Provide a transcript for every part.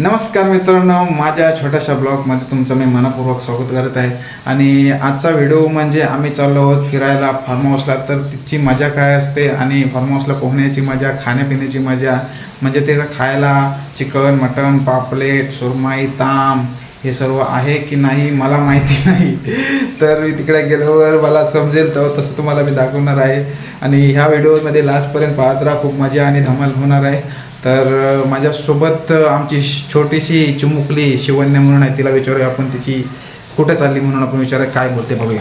नमस्कार मित्रांनो माझ्या छोट्याशा ब्लॉगमध्ये तुमचं मी मनपूर्वक स्वागत करत आहे. आणि आजचा व्हिडिओ म्हणजे आम्ही चाललो आहोत फिरायला फार्म हाऊसला तर तिची मजा काय असते आणि फार्म हाऊसला पोहण्याची मजा खाण्यापिण्याची मजा म्हणजे ते खायला चिकन मटन पापलेट सुरमाई ताम हे सर्व आहे की नाही मला माहिती नाही. तर मी तिकडे गेल्यावर मला समजेल तर तसं तुम्हाला मी दाखवणार आहे. आणि ह्या व्हिडिओमध्ये लास्टपर्यंत पाहत राहा. खूप मजा आणि धमाल होणार आहे. तर माझ्यासोबत आमची छोटीशी चिमुकली शिवन्या म्हणून आहे. तिला विचारूया आपण तिची कुठे चालली म्हणून आपण विचारूया. काय बोलते बघूया.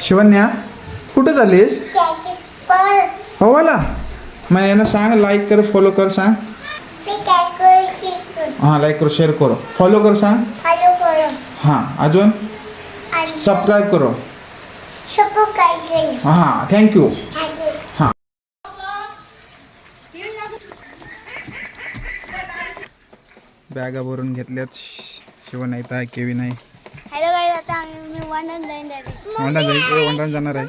शिवन्या कुठे चाललीस? हवाला मग यानं सांग लाईक कर फॉलो कर सांग. हां लाईक करो शेअर करो. फॉलो कर सांग. हां अजून? सबस्क्राईब करो. हां थँक्यू हां. बॅगा भरून घेतल्यात. शिवण येत आहे केवी नाही हॅलो गाईज आता आम्ही मी वंडन जाईन जाईल जाणार आहे.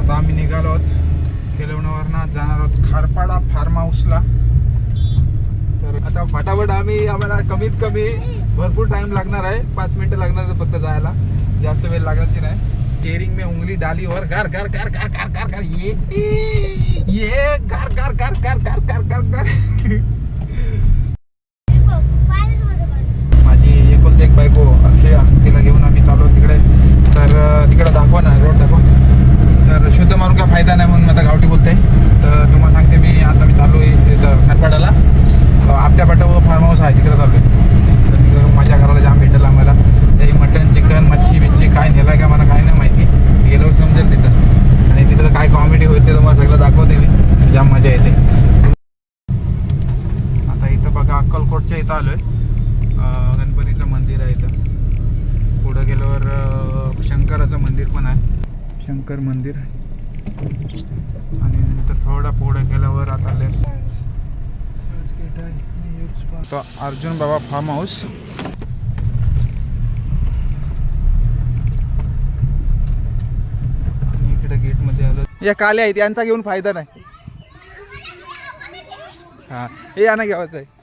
आता आम्ही निघालो आहोत. खेळवण्यावरनं जाणार आहोत खारपाडा फार्म हाऊसला तर आता फटाफट आम्ही आम्हाला कमीत कमी भरपूर टाइम लागणार आहे. पाच मिनिटं लागणार आहे फक्त जायला. जास्त वेळ लागायची नाही. स्टेरिंग में उंगली डाली और घर घर घर घर घर घर घर ये ये घर घर घर घर घर घर घर घर हे बघ, पाहिलंच माझं पण. माझी एकुलती एक बायको अक्षया तिला घेऊन आम्ही चाललो तिकडे तर अं, तिकडे दाखवा ना रोड दाखवा तर शुद्ध मारून काय फायदा नाही म्हणून आता गावठी बोलते तर तुम्हाला सांगते मी आता मी चालू आहे इथं खारपाड्याला अं, आपल्या पाटावर फार्म हाऊस आहे तिकडे चालू आहे तर तिकडं माझ्या घराला जाम भेटेल आम्हाला ते मटन चिकन मच्छी बिच्छी काय नेलं काय मला काय नाही माहिती गेल्यावर समजेल तिथं आणि तिथं काय कॉमेडी होईल ते तुम्हाला सगळं दाखवते मी जाम मजा येते आता इथं बघा अक्कलकोटच्या इथं आलोय अं, गणपतीचं मंदिर आहे इथं पुढं गेल्यावर अं, शंकराचं मंदिर पण आहे शंकर मंदिर आणि नंतर थोडा पुढे गेल्यावर आता लेफ्ट तो अर्जुन बाबा फार्म हाऊस आणि इकडे गेटमध्ये आलो. या काले आहेत यांचा घेऊन फायदा नाही. हा हे यांना घ्यावायचं आहे.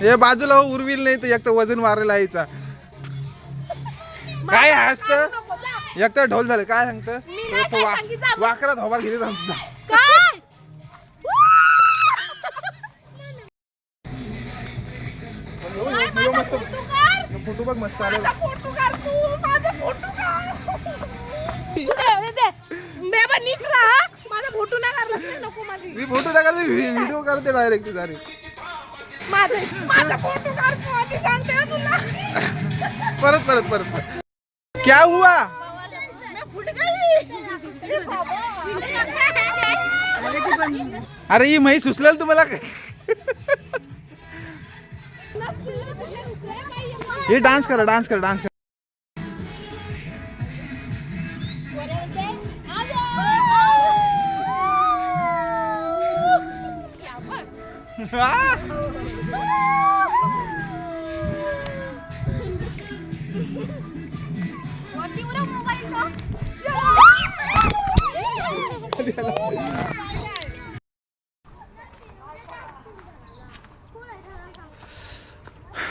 हे बाजूला हो, उरविल नाही तर एक तर वजन वाढलेला यायचा काय हसत? एकतर ढोल झालं काय सांगत? वाकरा धोबार गेली मस्त फोटो बघ मस्त मी फोटो टाकायला व्हिडिओ करते डायरेक्ट डायरेक्ट माझा माझा सांगते तुला. परत परत परत. परत. क्या हुआ? मैं फुट गई. अरे बाबा. अरे ही म्हैस सुचलेल तुम्हाला? हे डान्स करा डान्स करा डान्स करा.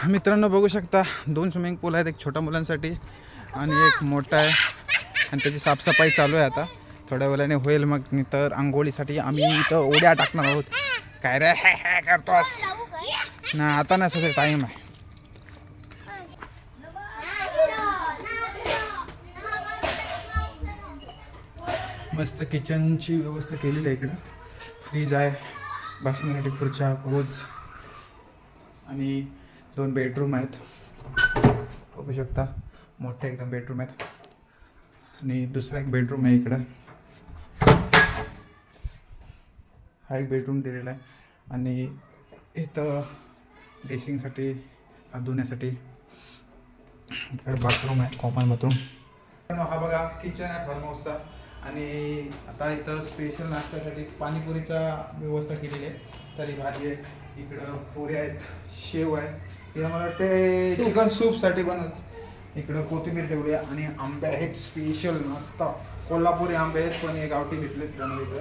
मित्रांनो बघू शकता दोन स्विमिंग पूल आहेत एक छोट्या मुलांसाठी आणि एक मोठा आहे. आणि त्याची साफसफाई चालू आहे आता. थोड्या वेळाने होईल मग तर आंघोळीसाठी आम्ही इथं उड्या टाकणार आहोत. काय रे? हे हे करतोस. ना आता नाही सध्या टाईम आहे. मस्त किचनची व्यवस्था केलेली आहे इकडं. फ्रीज आहे. बसण्यासाठी खुर्च्या रोज आणि दोन बेडरूम आहेत. बघू शकता मोठे एकदम बेडरूम आहेत. आणि दुसरा एक बेडरूम आहे इकडं. हा एक बेडरूम दिलेला आहे. आणि इथं ड्रेसिंगसाठी धुण्यासाठी बाथरूम आहे कॉमन बाथरूम हा बघा किचन आहे फार्म हाऊसचा आणि आता इथं स्पेशल नाश्त्यासाठी पाणीपुरीचा व्यवस्था केलेली आहे. तरी भाजी आहे इकडं पोऱ्या आहेत शेव आहे. इकडं मला वाटते चिकन सूपसाठी पण इकडं कोथिंबीर ठेवली आहे. आणि आंबे आहेत स्पेशल नाश्ता. कोल्हापुरी आंबे आहेत पण हे गावठी भेटलेत बनवले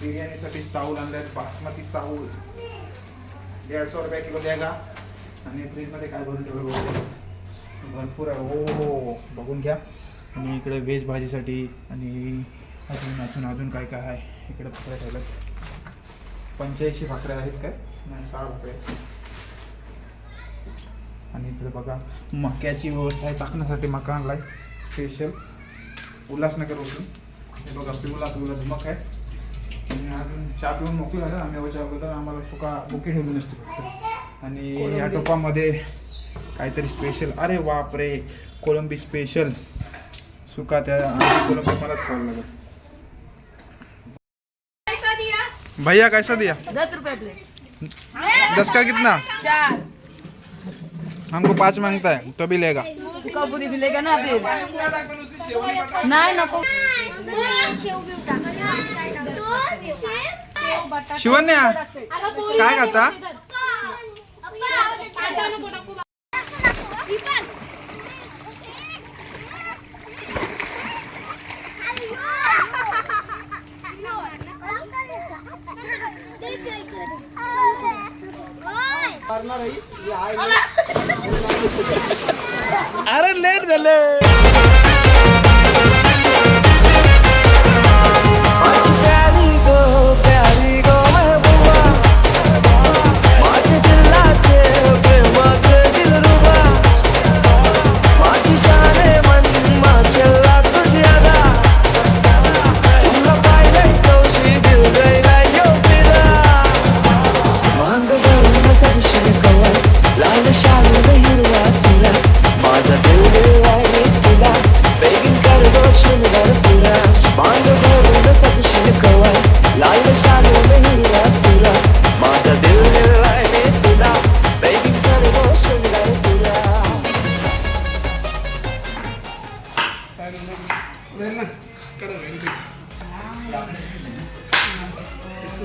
बिर्याणीसाठी चावल आणल्यात बासमती चावल दीडशे रुपये किलो द्या का आणि फ्रीजमध्ये काय भरून ठेवलं बघू. भरपूर आहे. हो हो, हो. बघून घ्या. आणि इकडे व्हेज भाजीसाठी आणि अजून अजून अजून काय काय आहे? इकडे भाकऱ्या ठेवल्यात. पंच्याऐंशी भाकऱ्या आहेत काय? नाही सहा भाकऱ्या आणि इकडे बघा मक्याची व्यवस्था आहे टाकण्यासाठी मका आणला आहे स्पेशल उल्हासनगरवरून. हे बघा पिवला पिवला धमक आहे. आणि अजून चहा पिऊन मोकळी झालं. आम्ही याच्या अगोदर आम्हाला सुका बुके ठेवली नसते फक्त. आणि या टोपामध्ये काहीतरी स्पेशल अरे बापरे कोलंबी स्पेशल सुका त्या आणि कोलंबी मलाच खावं लागेल. भैया कैसा दिया दस रुपए प्लेट दस का कितना? चार. हमको पाँच मांगता है तो भी लेगा. सुका पूरी मिलेगा ना फिर. नाही नको. शिवन्या काय खाता? अरे लेट झालं.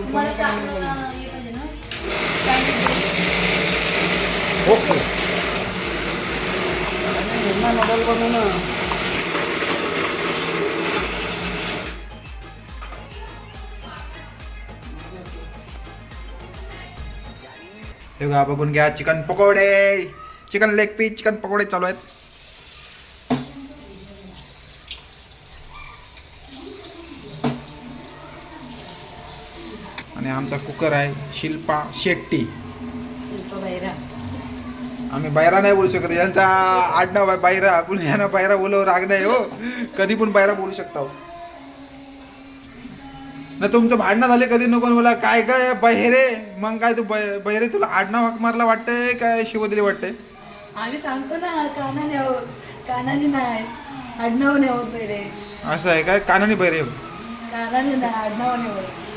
तुम्हाला चांगलं हे पाहिजे ना ओके हे बघा बघून घ्या. चिकन पकोडे. चिकन लेग पीस चिकन पकोडे चालू आहेत. आणि आमचा कुकर आहे शिल्पा शेट्टी. शिल्प बैरा. आम्ही बायरा नाही बोलू शकत. यांचा आडनाव आहे बायरा आपण यांना बायरा बोलव राग नाही हो. कधी पण बायरा बोलू शकता हो. ना तुमचं भांडणं झाले कधी? नको मला काय काय बहिरे. मग काय तू बहिरे तुला आडनाव हाक मारला वाटतंय काय शिवदिली वाटतंय? आम्ही सांगतो ना कानाने हो कानाने नाही. आडनावने हो पहिले असं आहे काय? कानाने बहिरे. कानाने नाही आडनावने हो इसली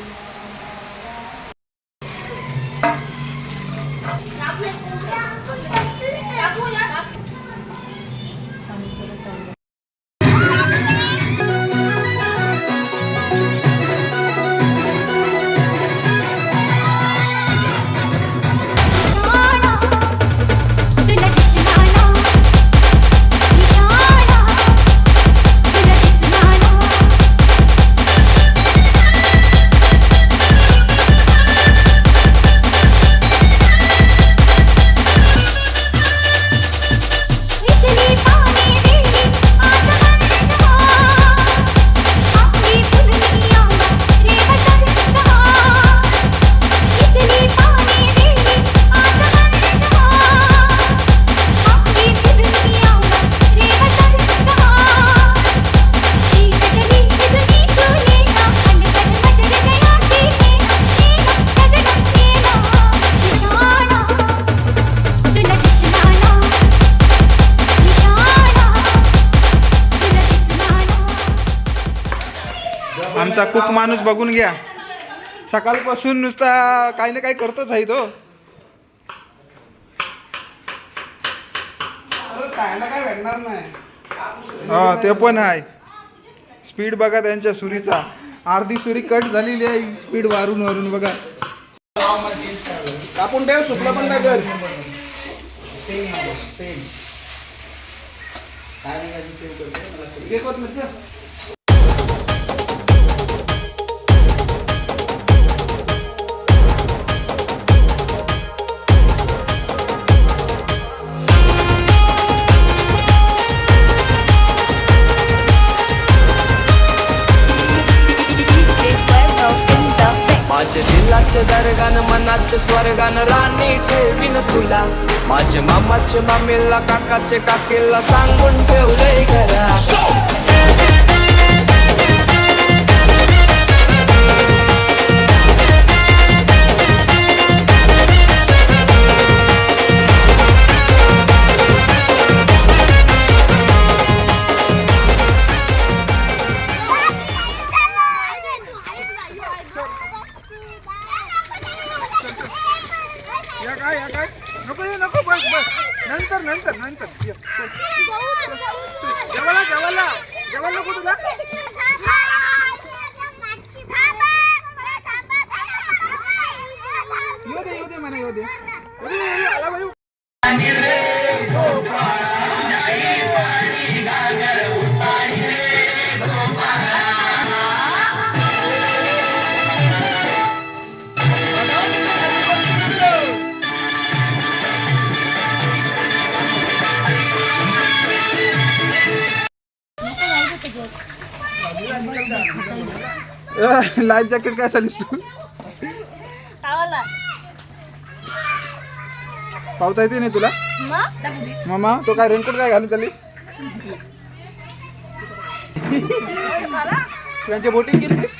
माणूस बघून घ्या. सकाळपासून नुसता काही ना काही करतच आहे तो खायला काय भेटणार नाही. हा ते पण आहे. स्पीड बघा त्यांच्या सुरीचा. अर्धी सुरी कट झालेली आहे स्पीड वारून वारून बघा. कापून ठेव सुकलं पण काय कर घे माझ्या स्वर्गान राणी ठेवीन तुला. माझे मामाचे मामीला काकाचे काकेला सांगून ठेवलंय घरा लाईफ जॅकेट काय चालीस तू? पावता येते नाही तुला? मामा तो काय रेनकोट काय घालून चालीस त्यांची बोटिंग केलीस